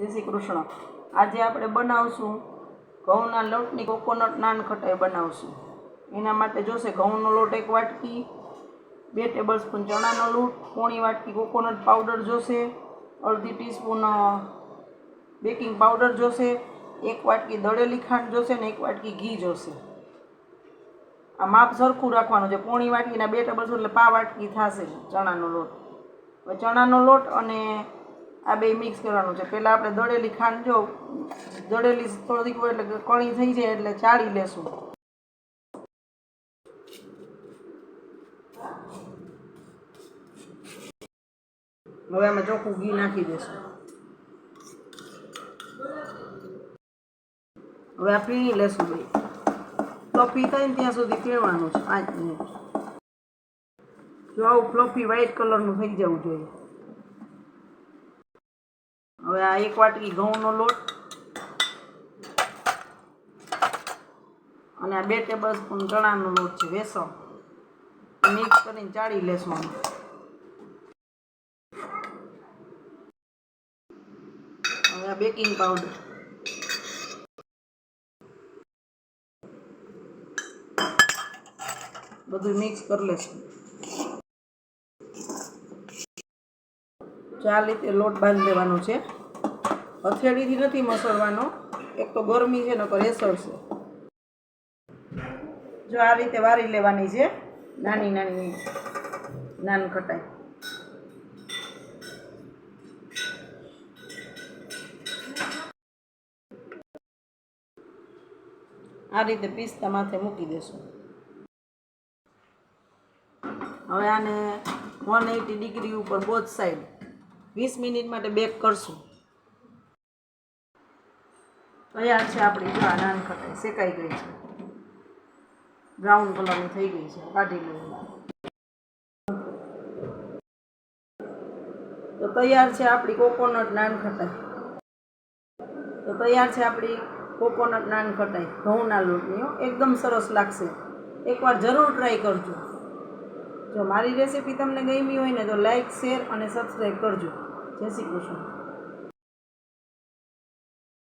જય શ્રી કૃષ્ણ. આજે આપણે બનાવશું ઘઉંના લોટની કોકોનટ નાન ખટાઈ બનાવશું. એના માટે જોશે ઘઉંનો લોટ એક વાટકી, બે ટેબલ સ્પૂન ચણાનો લોટ, પોણી વાટકી કોકોનટ પાવડર જોશે, અડધી ટીસ્પૂન બેકિંગ પાવડર જોશે, એક વાટકી દળેલી ખાંડ જોશે ને એક વાટકી ઘી જોશે. આ માપ સરખું રાખવાનું છે. પોણી વાટકીના બે ટેબલ એટલે પા વાટકી થશે ચણાનો લોટ. હવે ચણાનો લોટ અને આ બે મિક્સ કરવાનું છે. પહેલાં આપણે દળેલી ખાંડ જો, દળેલી થોડીક હોય એટલે કણી થઈ જાય એટલે ચાળી લેશું. હવે આમાં ચોખ્ખું ઘી નાખી દેશું. હવે આ પીણી લેશું ભાઈ તો પીતા ને ત્યાં સુધી પીણવાનું છે પાંચ મિનિટ. જો આવું ફ્લોફી વ્હાઈટ કલરનું થઈ જવું જોઈએ. હવે આ એક વાટકી ઘઉંનો લોટ. અને આ બે ટેબલ સ્પૂન ચણાનો લોટ છે વેસો મિક્સ કરીને ચાળી લેશું. હવે આ બેકિંગ પાવડર બધું મિક્સ કરી લેશું. જો આ રીતે લોટ બાંધી દેવાનો છે. હથેળીથી નથી મસળવાનો. એક તો ગરમી છે, નકર એસળશે જો આ રીતે વારી લેવાની છે, નાની નાની નાન ખટાઈ. આ રીતે પિસ્તા માથે મૂકી દેશું. હવે આને વન એટી ડિગ્રી ઉપર બોથ સાઈડ વીસ મિનિટ માટે બેક કરશું. તૈયાર છે આપણી. જો આ નાન શેકાઈ ગઈ છે. બ્રાઉન કલરની થઈ ગઈ છે. કાઢી લઉં તો તૈયાર છે આપણી કોકોનટ નાન ખટાઈ. તો તૈયાર છે આપણી કોકોનટ નાન ખટાઈ. ઘઉંના લોટની. એકદમ સરસ લાગશે. એકવાર જરૂર ટ્રાય કરજો. જો મારી રેસીપી તમને ગમી હોય ને તો લાઈક શેર અને સબસ્ક્રાઈબ કરજો. જય શ્રી કૃષ્ણ.